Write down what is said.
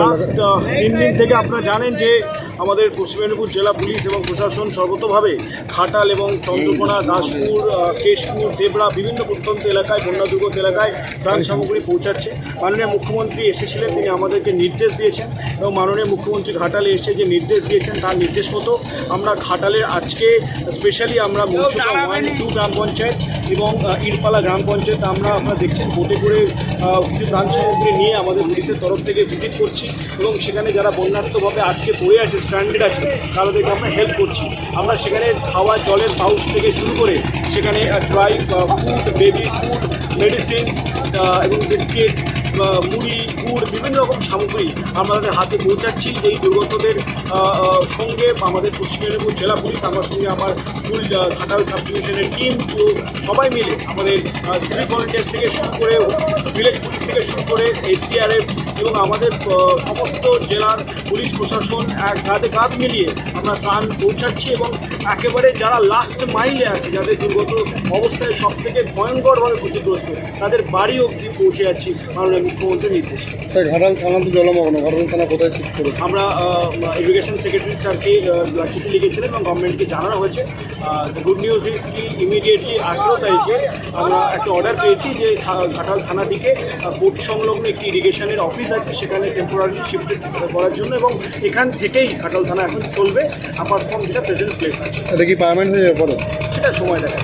Last তিন দিন থেকে আপনারা জানেন যে আমাদের পশ্চিম মেদিনীপুর জেলা পুলিশ এবং প্রশাসন সর্বতভাবে ঘাটাল এবং চন্দ্রকোনা, দাসপুর কেশপুর দেবরা বিভিন্ন প্রত্যন্ত এলাকায় বন্যা দুর্গত এলাকায় ত্রাণ সামগ্রী পৌঁছাচ্ছে। মাননীয় মুখ্যমন্ত্রী এসেছিলেন, তিনি আমাদেরকে নির্দেশ দিয়েছেন এবং মাননীয় মুখ্যমন্ত্রী ঘাটালে এসে যে নির্দেশ দিয়েছেন তার নির্দেশ মতো আমরা ঘাটালের আজকে স্পেশালি আমরা টু গ্রাম পঞ্চায়েত এবং ইরপালা গ্রাম পঞ্চায়েত আমরা আপনারা দেখছেন বোটে করে কিছু ত্রাণ সামগ্রী নিয়ে আমাদের পুলিশের তরফ থেকে ভিজিট এবং সেখানে যারা বন্যার্থভাবে আটকে পড়ে আছে স্ট্যান্ডার্ড আছে তাদেরকে আমরা হেল্প করছি। আমরা সেখানে খাওয়া, জলের পাউচ থেকে শুরু করে সেখানে dry food baby food medicines এবং বিস্কিট মুড়ি, গুড়, বিভিন্ন রকম সামগ্রী আমরা তাদের হাতে পৌঁছাচ্ছি। এই দুর্গতদের সঙ্গে আমাদের পশ্চিম মেদিনীপুর জেলা পুলিশ, আমার সঙ্গে আমার ফুল ঘাটাল সাব ডিভিশনের টিম সবাই মিলে আমাদের সিভিক ভলেন্টিয়ার্স থেকে শুরু করে ভিলেজ পুলিশ থেকে শুরু করে এসডিআরএফ এবং আমাদের সমস্ত জেলার পুলিশ প্রশাসন এক কাঁধে কাঁধ মিলিয়ে আমরা ত্রাণ পৌঁছাচ্ছি এবং একেবারে যারা লাস্ট মাইলে আছে যাদের দুর্গত অবস্থায় সব থেকে ভয়ঙ্করভাবে ক্ষতিগ্রস্ত তাদের বাড়ি অবধি পৌঁছে যাচ্ছি মাননীয় মুখ্যমন্ত্রীর নির্দেশে। স্যার ঘাটাল থানা তো জলমগ্ন ঘাটাল থানা কোথায় শিফট করেছে? আমরা ইরিগেশন সেক্রেটারি স্যারকে চিঠি লিখেছিলেন এবং গভর্নমেন্টকে জানানো হয়েছে। গুড নিউজ ইজ কি ইমিডিয়েটলি আঠেরো তারিখে আমরা একটা অর্ডার পেয়েছি যে ঘাটাল থানা কোর্ট সংলগ্ন একটি ইরিগেশনের অফিস আছে সেখানে টেম্পোরারি শিফট করার জন্য এবং এখান থেকেই ঘাটাল থানা এখন চলবে। আপার ফোন যেটা প্রেজেন্ট প্লেস আছে। এটা কি পারমানেন্ট হয়ে যাবে বলো সেটা সময় দেখা